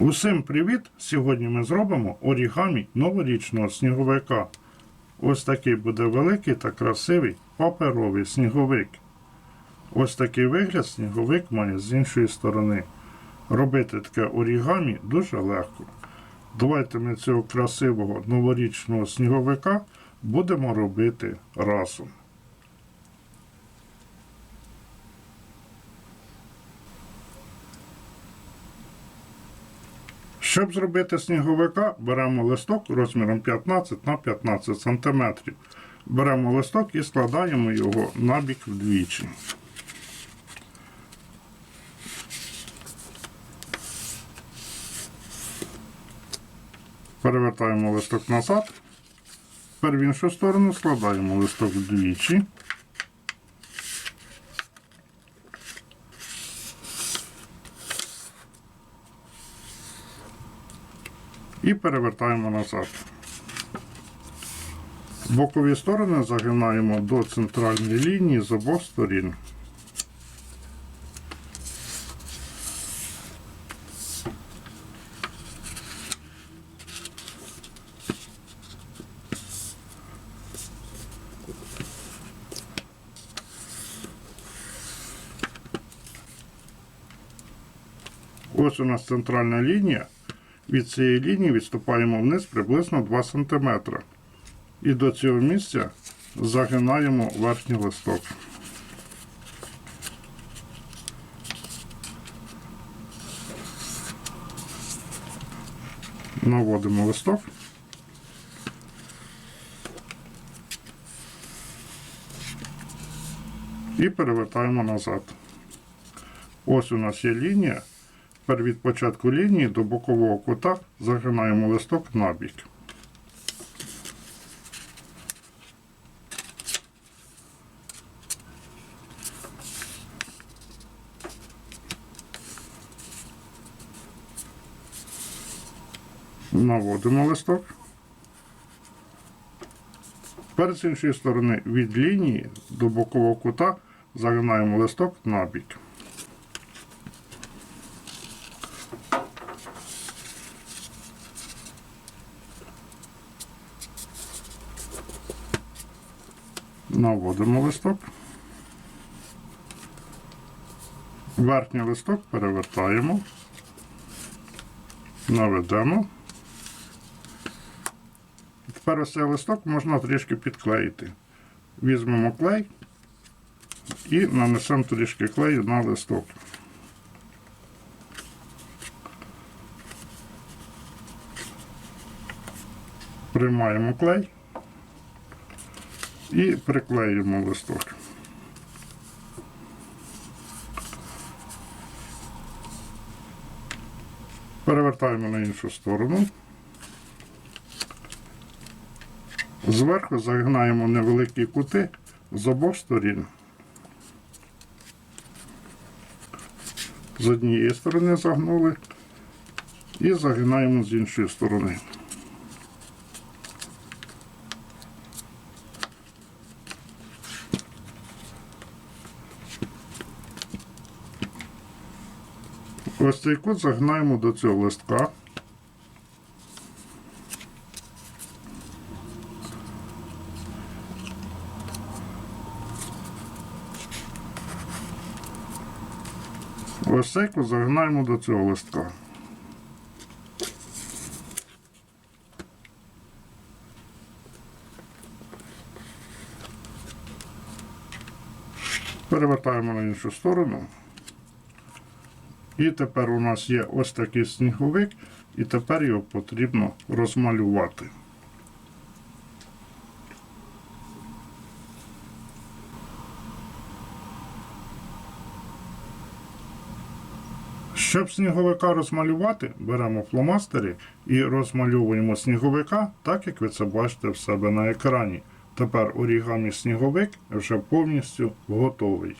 Усім привіт! Сьогодні ми зробимо орігамі новорічного сніговика. Ось такий буде великий та красивий паперовий сніговик. Ось такий вигляд сніговик має з іншої сторони. Робити таке орігамі дуже легко. Давайте ми цього красивого новорічного сніговика будемо робити разом. Щоб зробити сніговика, беремо листок розміром 15 на 15 см. Беремо листок і складаємо його набік вдвічі. Перевертаємо листок назад. Тепер в іншу сторону складаємо листок вдвічі. І перевертаємо назад. Бокові сторони загинаємо до центральної лінії з обох сторін. Ось у нас центральна лінія. Від цієї лінії відступаємо вниз приблизно 2 см. І до цього місця загинаємо верхній листок. Наводимо листок. І перевертаємо назад. Ось у нас є лінія. Тепер від початку лінії до бокового кута загинаємо листок набік. Наводимо листок. Тепер з іншої сторони від лінії до бокового кута загинаємо листок набік. Наводимо листок. Верхній листок перевертаємо, наведемо. Тепер ось цей листок можна трішки підклеїти. Візьмемо клей і нанесемо трішки клею на листок. Приймаємо клей і приклеюємо листок. Перевертаємо на іншу сторону. Зверху загинаємо невеликі кути з обох сторін. З однієї сторони загнули і загинаємо з іншої сторони. Ось цей кут загинаємо до цього листка. Ось цей кут загинаємо до цього листка. Перевертаємо на іншу сторону. І тепер у нас є ось такий сніговик, і тепер його потрібно розмалювати. Щоб сніговика розмалювати, беремо фломастери і розмальовуємо сніговика, так як ви це бачите в себе на екрані. Тепер орігамі сніговик вже повністю готовий.